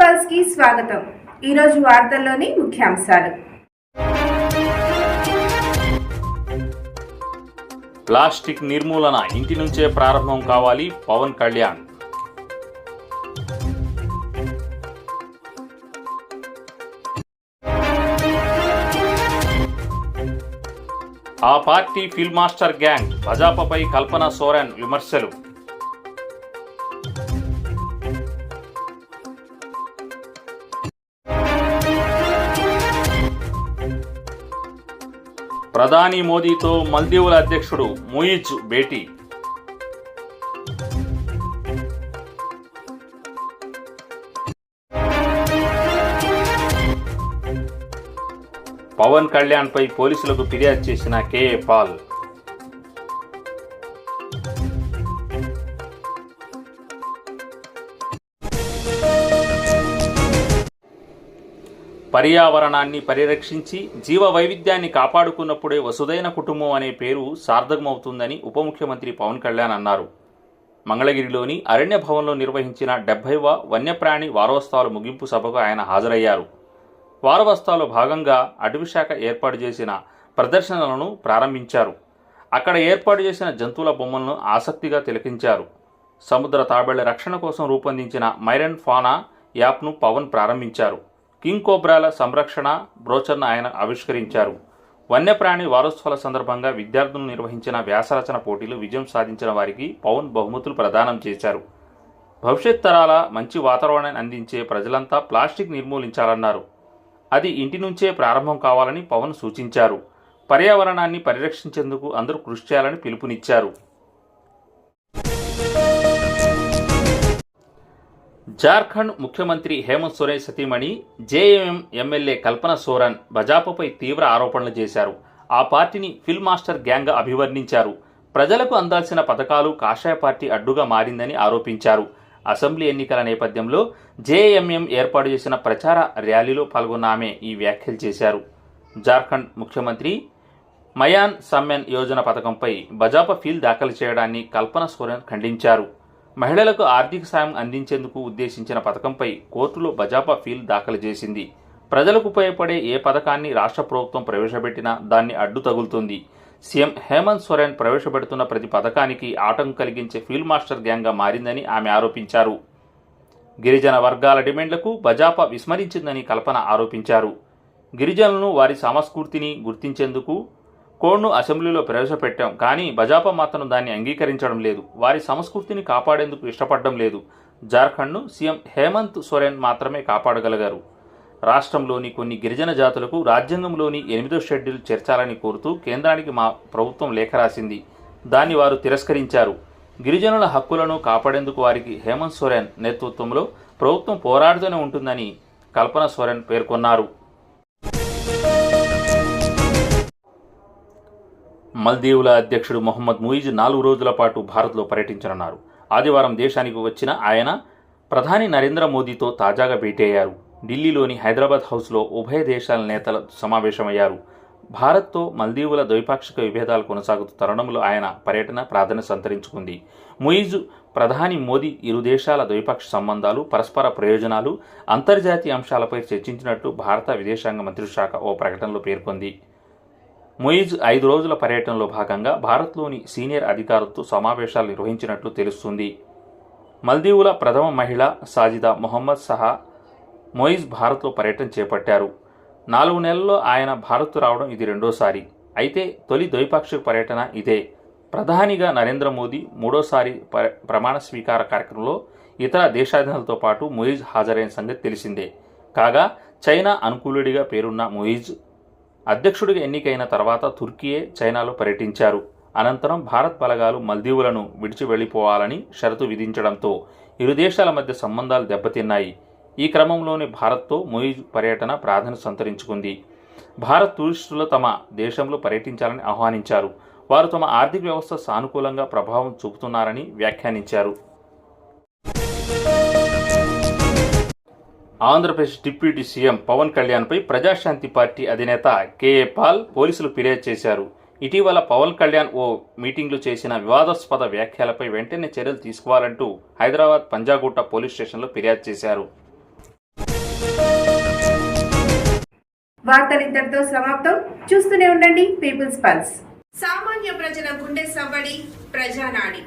పల్స్కి స్వాగతం. ఈరోజు వార్తల్లోని ముఖ్యాంశాలు. ప్లాస్టిక్ నిర్మూలన ఇంటి నుంచే ప్రారంభం కావాలి పవన్ కళ్యాణ్. ఆ పార్టీ ఫిల్మ్ మాస్టర్ గ్యాంగ్ భజాపపై కల్పన సోరెన్ విమర్శలు. ప్రధాని మోదీతో మల్దీవుల అధ్యక్షుడు ముయిజ్ భేటీ. పవన్ కళ్యాణ్ పై పోలీసులకు ఫిర్యాదు చేసిన కేఏ పాల్. పర్యావరణాన్ని పరిరక్షించి జీవ వైవిధ్యాన్ని కాపాడుకున్నప్పుడే వసుదైన కుటుంబం అనే పేరు సార్థకమవుతుందని ఉప ముఖ్యమంత్రి పవన్ కళ్యాణ్ అన్నారు. మంగళగిరిలోని అరణ్య భవన్లో నిర్వహించిన డెబ్బైవ వన్యప్రాణి వారోత్సవాల ముగింపు సభకు ఆయన హాజరయ్యారు. వారోత్సవాల్లో భాగంగా అటవీశాఖ ఏర్పాటు చేసిన ప్రదర్శనలను ప్రారంభించారు. అక్కడ ఏర్పాటు చేసిన జంతువుల బొమ్మలను ఆసక్తిగా తిలకించారు. సముద్ర తాబేళ్ళ రక్షణ కోసం రూపొందించిన మైరన్ ఫానా యాప్ను పవన్ ప్రారంభించారు. కింగ్ కోబ్రాల సంరక్షణ బ్రోచర్ను ఆయన ఆవిష్కరించారు. వన్యప్రాణి వారోత్సవాల సందర్భంగా విద్యార్థులు నిర్వహించిన వ్యాసరచన పోటీలు విజయం సాధించిన వారికి పవన్ బహుమతులు ప్రదానం చేశారు. భవిష్యత్ తరాల మంచి వాతావరణాన్ని అందించే ప్రజలంతా ప్లాస్టిక్ నిర్మూలించాలన్నారు. అది ఇంటి నుంచే ప్రారంభం కావాలని పవన్ సూచించారు. పర్యావరణాన్ని పరిరక్షించేందుకు అందరూ కృషి చేయాలని పిలుపునిచ్చారు. జార్ఖండ్ ముఖ్యమంత్రి హేమంత్ సోరెన్ సతీమణి జేఎంఎం ఎమ్మెల్యే కల్పన సోరన్ బజాపాపై తీవ్ర ఆరోపణలు చేశారు. ఆ పార్టీని ఫిల్ మాస్టర్ గ్యాంగ్ అభివర్ణించారు. ప్రజలకు అందాల్సిన పథకాలు కాషాయ పార్టీ అడ్డుగా మారిందని ఆరోపించారు. అసెంబ్లీ ఎన్నికల నేపథ్యంలో జేఎంఎం ఏర్పాటు చేసిన ప్రచార ర్యాలీలో పాల్గొన్న ఆమె ఈ వ్యాఖ్యలు చేశారు. జార్ఖండ్ ముఖ్యమంత్రి మయాన్ సమ్మెన్ యోజన పథకంపై బజాపా ఫీల్ దాఖలు చేయడాన్ని కల్పన సోరెన్ ఖండించారు. మహిళలకు ఆర్థిక సాయం అందించేందుకు ఉద్దేశించిన పథకంపై కోర్టులో బజాపా ఫీల్ దాఖలు చేసింది. ప్రజలకు ఉపయోగపడే ఏ పథకాన్ని రాష్ట్ర ప్రభుత్వం ప్రవేశపెట్టినా దాన్ని అడ్డు తగులుతుంది. సీఎం హేమంత్ సోరెన్ ప్రవేశపెడుతున్న ప్రతి పథకానికి ఆటంకం కలిగించే ఫీల్డ్ మాస్టర్ గ్యాంగ్గా మారిందని ఆమె ఆరోపించారు. గిరిజన వర్గాల డిమాండ్లకు బజాపా విస్మరించిందని కల్పన ఆరోపించారు. గిరిజనులను వారి సమస్ఫూర్తిని గుర్తించేందుకు కోడ్ను అసెంబ్లీలో ప్రవేశపెట్టాం కానీ బజాపా మాత్రం దాన్ని అంగీకరించడం లేదు. వారి సంస్కృతిని కాపాడేందుకు ఇష్టపడడం లేదు. జార్ఖండ్ను సీఎం హేమంత్ సోరెన్ మాత్రమే కాపాడగలిగారు. రాష్ట్రంలోని కొన్ని గిరిజన జాతులకు రాజ్యాంగంలోని ఎనిమిదో షెడ్యూల్ చేర్చాలని కోరుతూ కేంద్రానికి మా ప్రభుత్వం లేఖ రాసింది. దాన్ని వారు తిరస్కరించారు. గిరిజనుల హక్కులను కాపాడేందుకు వారికి హేమంత్ సోరెన్ నేతృత్వంలో ప్రభుత్వం పోరాడుతూనే ఉంటుందని కల్పన సోరెన్ పేర్కొన్నారు. మల్దీవుల అధ్యక్షుడు మొహమ్మద్ ముయిజ్ నాలుగు రోజుల పాటు భారత్లో పర్యటించనున్నారు. ఆదివారం దేశానికి వచ్చిన ఆయన ప్రధాని నరేంద్ర మోదీతో తాజాగా భేటీ అయ్యారు ఢిల్లీలోని హైదరాబాద్ హౌస్లో ఉభయ దేశాల నేతల సమావేశమయ్యారు. భారత్తో మల్దీవుల ద్వైపాక్షిక విభేదాలు కొనసాగుతూ తరుణంలో ఆయన పర్యటన ప్రాధాన్యత సంతరించుకుంది. ముయిజు ప్రధాని మోదీ ఇరు దేశాల ద్వైపాక్షిక సంబంధాలు పరస్పర ప్రయోజనాలు అంతర్జాతీయ అంశాలపై చర్చించినట్టు భారత విదేశాంగ మంత్రిత్వ శాఖ ఓ ప్రకటనలో పేర్కొంది. మొయిజ్ ఐదు రోజుల పర్యటనలో భాగంగా భారత్లోని సీనియర్ అధికారులతో సమావేశాలు నిర్వహించినట్లు తెలుస్తుంది. మల్దీవుల ప్రథమ మహిళ సాజిదా మొహమ్మద్ సహా మొయిజ్ భారత్లో పర్యటన చేపట్టారు. నాలుగు నెలల్లో ఆయన భారత్ రావడం ఇది రెండోసారి. అయితే తొలి ద్వైపాక్షిక పర్యటన ఇదే. ప్రధానిగా నరేంద్ర మోదీ మూడోసారి ప- ప్రమాణ స్వీకార కార్యక్రమంలో ఇతర దేశాధినేతలతో పాటు మొయిజ్ హాజరైన సంగతి తెలిసిందే. కాగా చైనా అనుకూలుడిగా పేరున్న మొయిజ్ అధ్యక్షుడిగా ఎన్నికైన తర్వాత తుర్కీయే చైనాలో పర్యటించారు. అనంతరం భారత్ బలగాలు మల్దీవులను విడిచి వెళ్ళిపోవాలని షరతు విధించడంతో ఇరు దేశాల మధ్య సంబంధాలు దెబ్బతిన్నాయి. ఈ క్రమంలోనే భారత్తో మొయిజ్ పర్యటన ప్రాధాన్యత సంతరించుకుంది. భారత్ టూరిస్టులు తమ దేశంలో పర్యటించాలని ఆహ్వానించారు. వారు తమ ఆర్థిక వ్యవస్థ సానుకూలంగా ప్రభావం చూపుతున్నారని వ్యాఖ్యానించారు. ఆంధ్రప్రదేశ్ డిప్యూటీ సీఎం పవన్ కళ్యాణ్పై ప్రజాశాంతి పార్టీ అధినేత కేఏ పాల్ పోలీసులు ఫిర్యాదు చేశారు. ఇటీవల పవన్ కళ్యాణ్ ఓ మీటింగ్లో చేసిన వివాదాస్పద వ్యాఖ్యలపై వెంటనే చర్యలు తీసుకోవాలంటూ హైదరాబాద్ పంజాగుట్ట పోలీస్ స్టేషన్లో ఫిర్యాదు చేశారు. వార్తలు ఇంతటితో సమాప్తం. చూస్తూనే ఉండండి పీపుల్స్ పల్స్. సామాన్య ప్రజల గుండె సవ్వడి ప్రజానాడి.